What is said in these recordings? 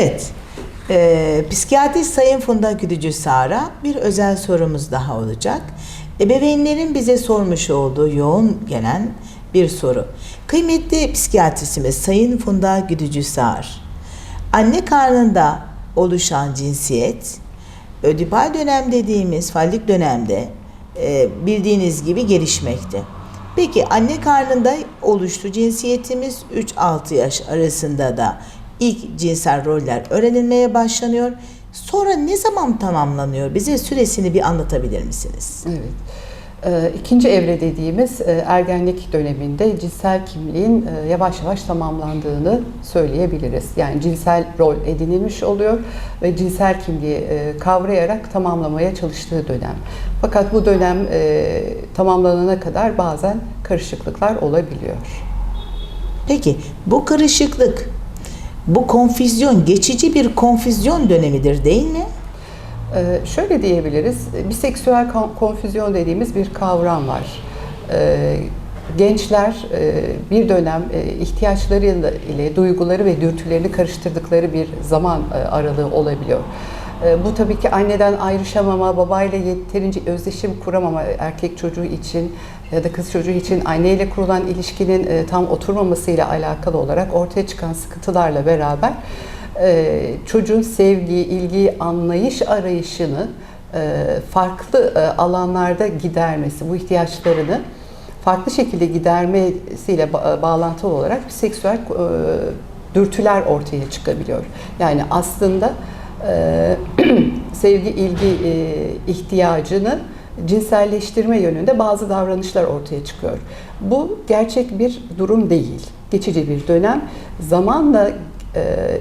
Evet. Ee, psikiyatrist Sayın Funda Güdücü Sara bir özel sorumuz daha olacak. Ebeveynlerin bize sormuş olduğu yoğun gelen bir soru. Kıymetli psikiyatristimiz Sayın Funda Güdücü Sağır. Anne karnında oluşan cinsiyet, ödipal dönem dediğimiz fallik dönemde e, bildiğiniz gibi gelişmekte. Peki anne karnında oluştu cinsiyetimiz 3-6 yaş arasında da ilk cinsel roller öğrenilmeye başlanıyor. Sonra ne zaman tamamlanıyor? Bize süresini bir anlatabilir misiniz? Evet. Ee, İkinci evre dediğimiz e, ergenlik döneminde cinsel kimliğin e, yavaş yavaş tamamlandığını söyleyebiliriz. Yani cinsel rol edinilmiş oluyor ve cinsel kimliği e, kavrayarak tamamlamaya çalıştığı dönem. Fakat bu dönem tamamlanana kadar bazen karışıklıklar olabiliyor. Peki bu karışıklık, bu konfüzyon geçici bir konfüzyon dönemidir değil mi? Ee, şöyle diyebiliriz, biseksüel kon- konfüzyon dediğimiz bir kavram var. Ee, gençler e, bir dönem e, ihtiyaçları ile duyguları ve dürtülerini karıştırdıkları bir zaman e, aralığı olabiliyor. E, Bu tabii ki anneden ayrışamama, babayla yeterince özdeşim kuramama erkek çocuğu için ya da kız çocuğu için anneyle kurulan ilişkinin e, tam oturmamasıyla alakalı olarak ortaya çıkan sıkıntılarla beraber e, çocuğun sevgi, ilgi, anlayış arayışını e, farklı alanlarda gidermesi, bu ihtiyaçlarını farklı şekilde gidermesiyle ba- bağlantılı olarak bir seksüel dürtüler ortaya çıkabiliyor. Yani aslında sevgi, ilgi ihtiyacını cinselleştirme yönünde bazı davranışlar ortaya çıkıyor. Bu gerçek bir durum değil. Geçici bir dönem. Zamanla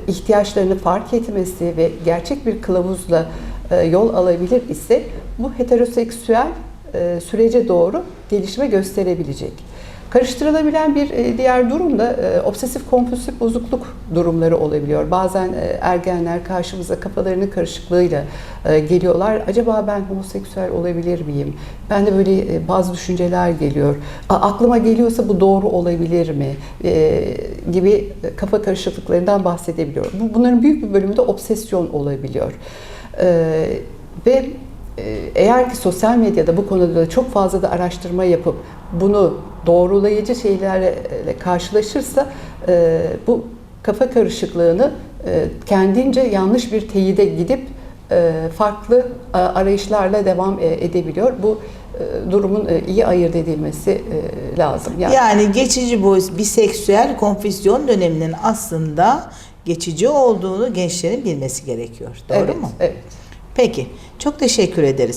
ihtiyaçlarını fark etmesi ve gerçek bir kılavuzla yol alabilir ise bu heteroseksüel sürece doğru gelişme gösterebilecek. Karıştırılabilen bir e, diğer durum da e, obsesif kompulsif bozukluk durumları olabiliyor. Bazen e, ergenler karşımıza kafalarının karışıklığıyla geliyorlar. Acaba ben homoseksüel olabilir miyim? Ben de böyle bazı düşünceler geliyor. Aklıma geliyorsa bu doğru olabilir mi? Gibi kafa karışıklıklarından bahsedebiliyor. Bu Bunların büyük bir bölümü de obsesyon olabiliyor. Ve eğer ki sosyal medyada bu konuda da çok fazla da araştırma yapıp bunu doğrulayıcı şeylerle karşılaşırsa e, bu kafa karışıklığını e, kendince yanlış bir teyide gidip e, farklı e, arayışlarla devam e, edebiliyor. Bu e, durumun e, iyi ayırt edilmesi e, lazım. Yani, geçici bu biseksüel konfüzyon döneminin aslında geçici olduğunu gençlerin bilmesi gerekiyor. Doğru evet, mu? Evet. Peki. Çok teşekkür ederiz.